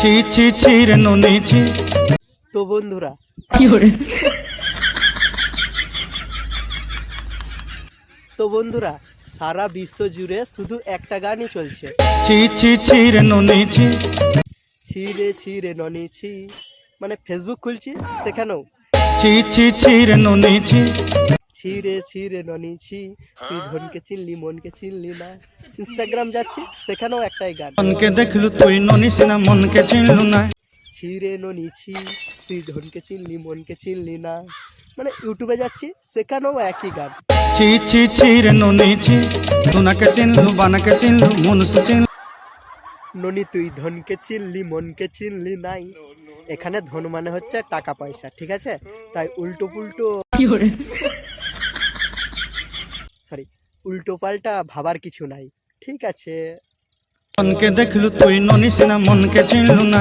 ছি ছি ছি রে ননি ছি। তো বন্ধুরা তো বন্ধুরা সারা বিশ্ব জুড়ে শুধু একটা গানই চলছে। ছি ছি ছি রে ননি ছি। ছি রে ছি রে ননি ছি। মানে ফেসবুক খুলছি সেখানেও। ছি ছি ছি রে ননি ছি। ছি রে ছি রে ননি ছি। তুই ধনকে চিনলি মনকে চিনলি না। ইনস্টাগ্রাম যাচ্ছি সেখানেও একটাই গান। মনকে দেখলু তুই ননি সিনা মনকে চিনলু না। ছি রে ননি ছি। তুই ধনকে চিনলি মনকে চিনলি না। মানে ইউটিউবে যাচ্ছি সেখানেও একই গান। ছি ছি ছি রে ননি ছি। তুনাকে চিনলু বানাকে চিনলু মনুষ্য চিনলু। ননি তুই ধনকে চিনলি মনকে চিনলি নাই। এখানে ধন মানে হচ্ছে টাকা পয়সা ঠিক আছে? তাই উল্টো পুল্টো সরি উল্টো পাল্টা ভাবার কিছু নাই। ঠিক আছে। মনকে দেখলু তুই ননিস না, মনকে চিনলু না।